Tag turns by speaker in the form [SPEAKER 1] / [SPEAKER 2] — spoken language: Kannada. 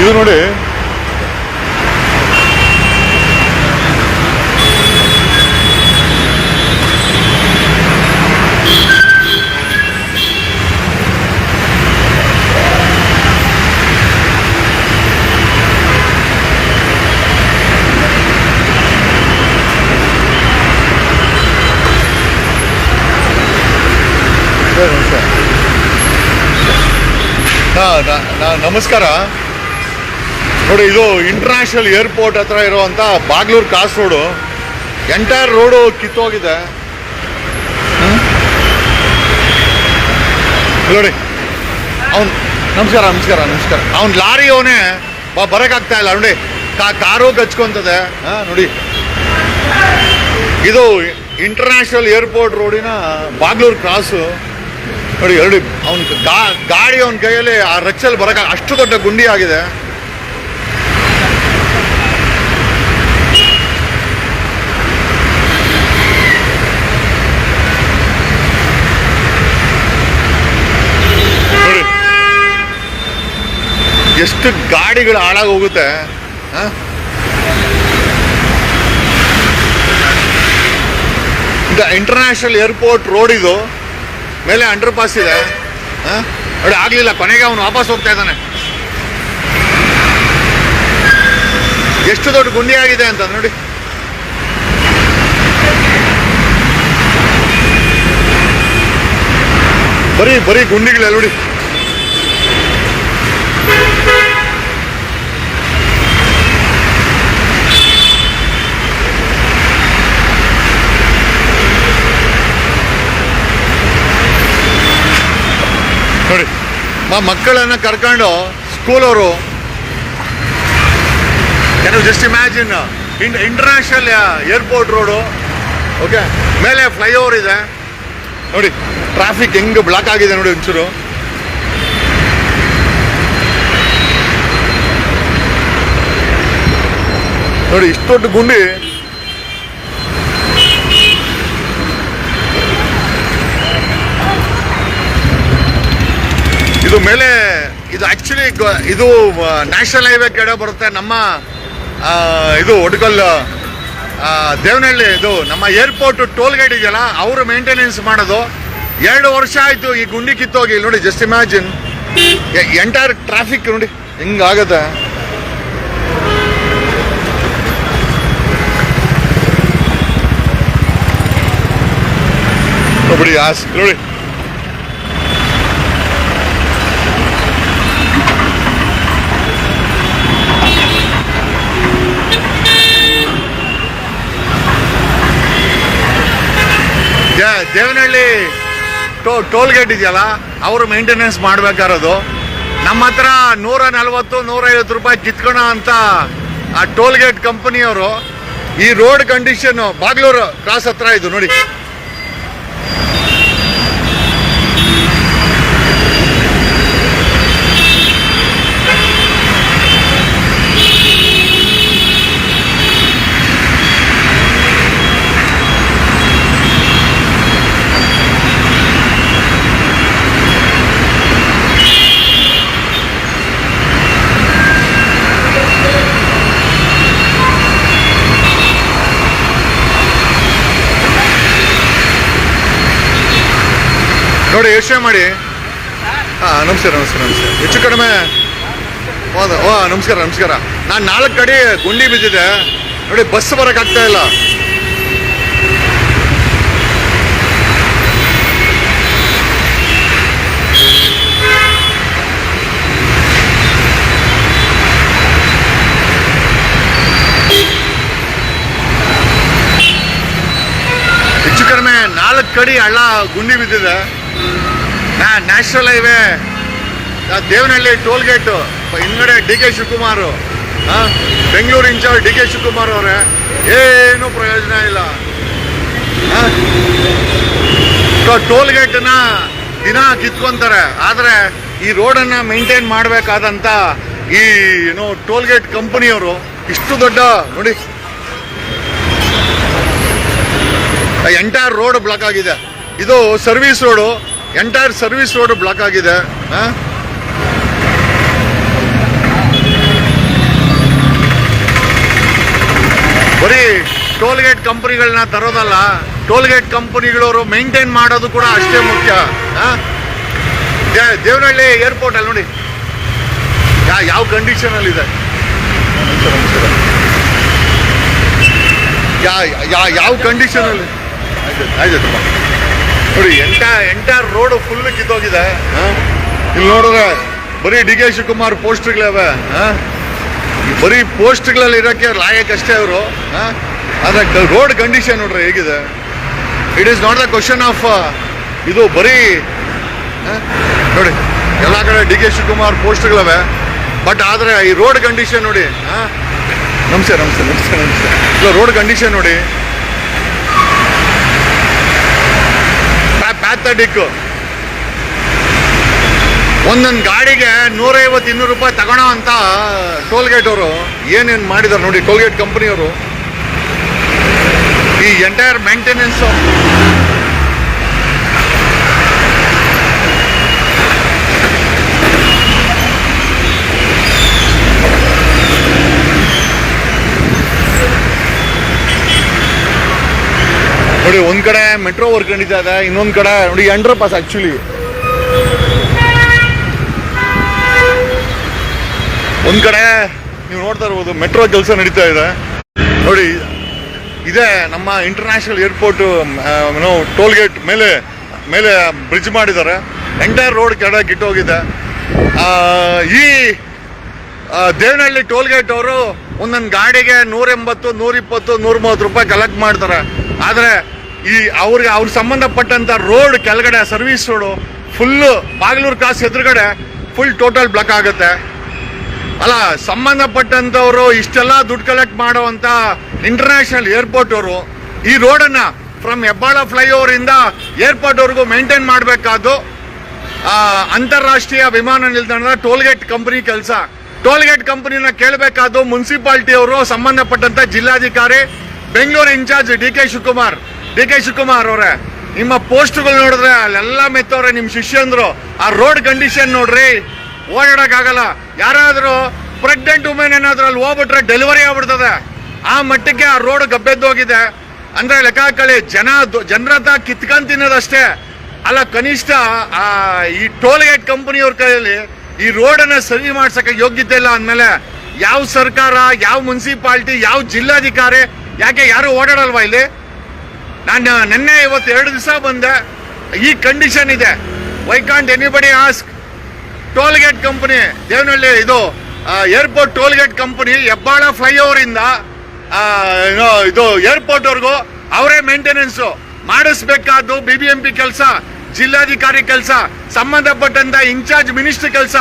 [SPEAKER 1] ಇದು ನೋಡಿ ಸರ್, ನಮಸ್ಕಾರ. ನೋಡಿ, ಇದು ಇಂಟರ್ನ್ಯಾಷನಲ್ ಏರ್ಪೋರ್ಟ್ ಹತ್ರ ಇರುವಂತ Bagalur cross road. Entire road ಕಿತ್ತೋಗಿದೆ? ನೋಡಿ. ಅವ್ನು ನಮಸ್ಕಾರ ನಮಸ್ಕಾರ ನಮಸ್ಕಾರ. ಅವ್ನು ಲಾರಿ ಅವನೇ ಬರೋಕ್ಕಾಗ್ತಾ ಇಲ್ಲ. ನೋಡಿ ಕಾರು ಗಚ್ಕೊಂತದೆ ಹಾ, ನೋಡಿ. ಇದು ಇಂಟರ್ನ್ಯಾಷನಲ್ ಏರ್ಪೋರ್ಟ್ ರೋಡಿನ ಬಾಗ್ಲೂರು ಕ್ರಾಸು ನೋಡಿ, ಎರಡು ಅವನ ಗಾಡಿ ಅವನ ಕೈಯಲ್ಲಿ ಆ ರಚ್ಚಲ್ಲಿ ಬರಕ ಅಷ್ಟು ದೊಡ್ಡ ಗುಂಡಿ ಆಗಿದೆ ನೋಡಿ ಎಷ್ಟು ಗಾಡಿಗಳು ಹಾಳಾಗಿ ಹೋಗುತ್ತೆ? ಇದು ಇಂಟರ್ನ್ಯಾಷನಲ್ ಏರ್ಪೋರ್ಟ್ ರೋಡ್ ಇದು ಮೇಲೆ ಅಂಡರ್ ಪಾಸ್ ಇದೆ? ನೋಡಿ, ಆಗಲಿಲ್ಲ, ಕೊನೆಗೆ ಅವನು ವಾಪಸ್ ಹೋಗ್ತಾ ಇದ್ದಾನೆ ಎಷ್ಟು ದೊಡ್ಡ ಗುಂಡಿ ಆಗಿದೆ ಅಂತ ನೋಡಿ ಬರೀ ಬರೀ ಗುಂಡಿಗಳೆಲ್ಲ ನೋಡಿ ನೋಡಿ ಮಕ್ಕಳನ್ನ ಕರ್ಕೊಂಡು ಸ್ಕೂಲವರು can just imagine international airport road okay ಮೇಲೆ ಫ್ಲೈಓವರ್ ಇದೆ. ನೋಡಿ ಟ್ರಾಫಿಕ್ ಹೆಂಗ್ ಬ್ಲಾಕ್ ಆಗಿದೆ ನೋಡಿ ಒಂಚೂರು. ನೋಡಿ ಇಷ್ಟು ದೊಡ್ಡ ಗುಂಡಿ ಇದು ಮೇಲೆ ಇದು ಆಕ್ಚುಲಿ ಇದು ನ್ಯಾಷನಲ್ ಹೈವೇ ಕಡೆ ಬರುತ್ತೆ. ನಮ್ಮ ಇದು ಒಡ್ಕಲ್ ಆ, ದೇವನಹಳ್ಳಿ ಇದು ನಮ್ಮ ಏರ್ಪೋರ್ಟ್ ಟೋಲ್ ಗೇಟ್ ಇದೆಯಲ್ಲ ಅವರು ಮೇಂಟೆನೆನ್ಸ್ ಮಾಡೋದು. ಎರಡು ವರ್ಷ ಆಯಿತು ಈ ಗುಂಡಿ ಕಿತ್ತೋಗಿ. ಇಲ್ಲಿ ನೋಡಿ ಜಸ್ಟ್ ಇಮ್ಯಾಜಿನ್ ಎಂಟೈರ್ ಟ್ರಾಫಿಕ್ ನೋಡಿ ಹಿಂಗಾಗತ್ತೆ ಬಿಡಿ ಆಸ್ ನೋಡಿ ದೇ- ದೇವನಹಳ್ಳಿ ಟೋ ಟೋಲ್ ಗೇಟ್ ಇದೆಯಲ್ಲ, ಅವರು ಮೇಂಟೆನೆನ್ಸ್ ಮಾಡಬೇಕಾರೋದು. ನಮ್ಮ ಹತ್ರ ನೂರ ನಲ್ವತ್ತು ನೂರೈವತ್ತು ರೂಪಾಯಿ ಕಿತ್ಕೋಣ ಅಂತ ಆ ಟೋಲ್ ಗೇಟ್ ಕಂಪನಿಯವರು ಈ ರೋಡ್ ಕಂಡೀಷನ್ ಬಾಗ್ಲೂರು ಕ್ರಾಸ್ ಹತ್ರ ಇದು ನೋಡಿ. ನೋಡಿ, ಯೋಚನೆ ಮಾಡಿ. ಹಾಂ, ನಮಸ್ಕಾರ ನಮಸ್ಕಾರ ನಮಸ್ಕಾರ. ಹೆಚ್ಚು ಕಡಿಮೆ ಹೌದು, ಓ, ನಮಸ್ಕಾರ ನಮಸ್ಕಾರ. ನಾನು ನಾಲ್ಕು ಕಡೆ ಗುಂಡಿ ಬಿದ್ದಿದೆ. ನೋಡಿ, ಬಸ್ ಬರೋಕ್ಕಾಗ್ತಾ ಇಲ್ಲ. ಹೆಚ್ಚು ಕಡಿಮೆ ನಾಲ್ಕು ಕಡೆ ಹಳ್ಳ ಗುಂಡಿ ಬಿದ್ದಿದೆ. ನಾ national highway Devanahalli toll gate ಹಿಂದ್ಗಡೆ D K Shivakumar Bengaluru incharge D K Shivakumar ಅವರೇ, ಏನು ಪ್ರಯೋಜನ ಇಲ್ಲ. ಟೋಲ್ ಗೇಟ್ನ ದಿನ ಕಿತ್ಕೊಂತಾರೆ. ಆದ್ರೆ ಈ ರೋಡನ್ನ ಮೇಂಟೈನ್ ಮಾಡಬೇಕಾದಂತ ಈ ಏನು ಟೋಲ್ ಗೇಟ್ ಕಂಪನಿಯವರು ಇಷ್ಟು ದೊಡ್ಡ, ನೋಡಿ. ಎಂಟೈರ್ ರೋಡ್ ಬ್ಲಾಕ್ ಆಗಿದೆ. ಇದು service road, entire service road block ಆಗಿದೆ. ಬರೀ ಟೋಲ್ ಟೋಲ್ಗೇಟ್ ಕಂಪನಿಗಳನ್ನ ತರೋದಲ್ಲ, ಟೋಲ್ಗೇಟ್ ಕಂಪನಿಗಳವರು ಮೇಂಟೈನ್ ಮಾಡೋದು ಕೂಡ ಅಷ್ಟೇ ಮುಖ್ಯ. ದೇವನಹಳ್ಳಿ ಏರ್ಪೋರ್ಟ್ ಅಲ್ಲಿ ನೋಡಿ. ಯಾವ ಕಂಡೀಷನ್ ಅಲ್ಲಿ ಇದೆ? ಯಾವ ಕಂಡೀಷನ್ ಅಲ್ಲಿ? ಆಯ್ತು ಆಯ್ತು ನೋಡಿ, ಎಂಟ ಎಂಟೈರ್ ರೋಡ್ ಫುಲ್ ಕಿತ್ತೋಗಿದೆ? ಇಲ್ಲಿ ನೋಡಿದ್ರೆ ಬರೀ ಡಿ ಕೆ ಶಿವಕುಮಾರ್ ಪೋಸ್ಟ್ಗಳಿವೆ ಬರೀ ಪೋಸ್ಟ್ಗಳಲ್ಲಿ ಇರೋಕ್ಕೆ ಲಾಯಕ್ಕಷ್ಟೇ ಅವರು ಆದರೆ ರೋಡ್ ಕಂಡೀಷನ್ ನೋಡ್ರಿ ಹೇಗಿದೆ it is not the question of ಇದು ಬರೀ? ನೋಡಿ, ಎಲ್ಲ ಕಡೆ ಡಿ ಕೆ ಶಿವಕುಮಾರ್ ಪೋಸ್ಟ್ಗಳಿವೆ ಬಟ್ ಆದರೆ ಈ ರೋಡ್ ಕಂಡೀಷನ್ ನೋಡಿ? ನಮಸ್ತೆ ನಮಸ್ತೆ ನಮಸ್ತೆ ನಮಸ್ತೆ ಇಲ್ಲ ರೋಡ್ ಕಂಡೀಷನ್ ನೋಡಿ ಪ್ಯಾಥಟಿಕ್ ಒಂದೊಂದು ಗಾಡಿಗೆ ನೂರೈವತ್ತು, ಇನ್ನೂರು ರೂಪಾಯಿ ತಗೋಣ ಅಂತ ಟೋಲ್ಗೇಟ್ ಅವರು ಏನೇನು ಮಾಡಿದ್ದಾರೆ ನೋಡಿ, ಟೋಲ್ಗೇಟ್ ಕಂಪನಿಯವರು. ಈ ಎಂಟೈರ್ ಮೇಂಟೆನೆನ್ಸ್ ನೋಡಿ ಒಂದ್ ಕಡೆ ಮೆಟ್ರೋ ವರ್ಕ್ ನಡೀತಾ ಇದೆ ಇನ್ನೊಂದ್ ಕಡೆ ನೋಡಿ ಅಂಡರ್ ಪಾಸ್ ಆಕ್ಚುಲಿ ಒಂದ್ ಕಡೆ ನೀವು ನೋಡ್ತಾ ಇರ್ಬೋದು ಮೆಟ್ರೋ ಕೆಲಸ ನಡೀತಾ ಇದೆ. ನೋಡಿ ಇದೇ ನಮ್ಮ ಇಂಟರ್ನ್ಯಾಷನಲ್ ಏರ್ಪೋರ್ಟ್ ಟೋಲ್ ಗೇಟ್ ಮೇಲೆ ಮೇಲೆ ಬ್ರಿಡ್ಜ್ ಮಾಡಿದ್ದಾರೆ. ಎಂಟೈರ್ ರೋಡ್ ಕೆಳ ಕಿಟ್ಟೋಗಿದೆ ಆ, ಈ ದೇವನಹಳ್ಳಿ ಟೋಲ್ ಗೇಟ್ ಅವರು ಒಂದೊಂದು ಗಾಡಿಗೆ ನೂರ ಎಂಬತ್ತು ನೂರ ಇಪ್ಪತ್ತು ನೂರ ಮೂವತ್ತು ರೂಪಾಯಿ ಕಲೆಕ್ಟ್ ಮಾಡ್ತಾರೆ. ಆದರೆ ಈ ಅವ್ರಿಗೆ ಅವ್ರಿಗೆ ಸಂಬಂಧಪಟ್ಟಂಥ ರೋಡ್ ಕೆಳಗಡೆ, ಸರ್ವಿಸ್ ರೋಡು ಫುಲ್ಲು ಬಾಗ್ಲೂರು ಕಾಸು ಎದುರುಗಡೆ ಫುಲ್ ಟೋಟಲ್ ಬ್ಲಾಕ್ ಆಗುತ್ತೆ. ಅಲ್ಲ, ಸಂಬಂಧಪಟ್ಟಂಥವ್ರು ಇಷ್ಟೆಲ್ಲ ದುಡ್ಡು ಕಲೆಕ್ಟ್ ಮಾಡೋವಂಥ ಇಂಟರ್ನ್ಯಾಷನಲ್ ಏರ್ಪೋರ್ಟ್ ಅವರು, ಈ ರೋಡನ್ನು ಫ್ರಮ್ ಹೆಬ್ಬಾಳ ಫ್ಲೈಓವರ್ ಇಂದ ಏರ್ಪೋರ್ಟ್ ವರೆಗೂ ಮೇಂಟೈನ್ ಮಾಡಬೇಕಾದ್ದು ಅಂತಾರಾಷ್ಟ್ರೀಯ ವಿಮಾನ ನಿಲ್ದಾಣದ ಟೋಲ್ಗೇಟ್ ಕಂಪನಿ ಕೆಲಸ. ಟೋಲ್ಗೇಟ್ ಕಂಪನಿನ ಕೇಳಬೇಕಾದ್ದು ಮುನ್ಸಿಪಾಲ್ಟಿಯವರು ಸಂಬಂಧಪಟ್ಟಂಥ ಜಿಲ್ಲಾಧಿಕಾರಿ, Bengaluru incharge D K Shivakumar. D K Shivakumar ಅವರೇ, ನಿಮ್ಮ ಪೋಸ್ಟ್ಗಳು ನೋಡಿದ್ರೆ ಅಲ್ಲೆಲ್ಲ ಮೆತ್ತವ್ರೆ ನಿಮ್ಮ ಶಿಷ್ಯಂದ್ರು. ಆ ರೋಡ್ ಕಂಡೀಷನ್ ನೋಡ್ರಿ, ಓಡಾಡೋಕ್ಕಾಗಲ್ಲ. ಯಾರಾದರೂ ಪ್ರೆಗ್ನೆಂಟ್ ವುಮೆನ್ ಏನಾದ್ರೂ ಅಲ್ಲಿ ಹೋಗ್ಬಿಟ್ರೆ ಡೆಲಿವರಿ ಆಗ್ಬಿಡ್ತದೆ. ಆ ಮಟ್ಟಕ್ಕೆ ಆ ರೋಡ್ ಗಬ್ಬೆದ್ದೋಗಿದೆ ಅಂದ್ರೆ ಲೆಕ್ಕ ಹಾಕೊಳ್ಳಿ, ಜನ ಜನರ ಹತ್ರ ಕಿತ್ಕೊಂಡ್ ತಿನ್ನೋದಷ್ಟೇ ಅಲ್ಲ, ಕನಿಷ್ಠ ಆ, ಈ ಟೋಲ್ ಗೇಟ್ ಕಂಪನಿಯವ್ರ ಕೈಯಲ್ಲಿ ಈ ರೋಡನ್ನು ಸರಿ ಮಾಡ್ಸಕ್ಕೆ ಯೋಗ್ಯತೆ ಇಲ್ಲ ಅಂದಮೇಲೆ ಯಾವ ಸರ್ಕಾರ, ಯಾವ ಮುನ್ಸಿಪಾಲ್ಟಿ, ಯಾವ ಜಿಲ್ಲಾಧಿಕಾರಿ, ಯಾಕೆ ಯಾರು ಓಡಾಡಲ್ವಾ ಇಲ್ಲಿ? ನಾನು ನಿನ್ನೆ ಇವತ್ತು ಎರಡು ದಿವಸ ಬಂದೆ. ಈ ಕಂಡೀಷನ್ ಇದೆ. Why can't anybody ask toll gate company Devanahalli ಇದು airport toll gate company Hebbal flyover ಇಂದ ಇದು ಏರ್ಪೋರ್ಟ್ ವರ್ಗೂ, ಅವರೇ ಮೇಂಟೆನೆನ್ಸ್ ಮಾಡಿಸ್ಬೇಕಾದ್ದು ಬಿ ಬಿ ಎಂ ಪಿ ಕೆಲಸ, ಜಿಲ್ಲಾಧಿಕಾರಿ ಕೆಲಸ, ಸಂಬಂಧಪಟ್ಟಂತ ಇನ್ಚಾರ್ಜ್ ಮಿನಿಸ್ಟರ್ ಕೆಲಸ.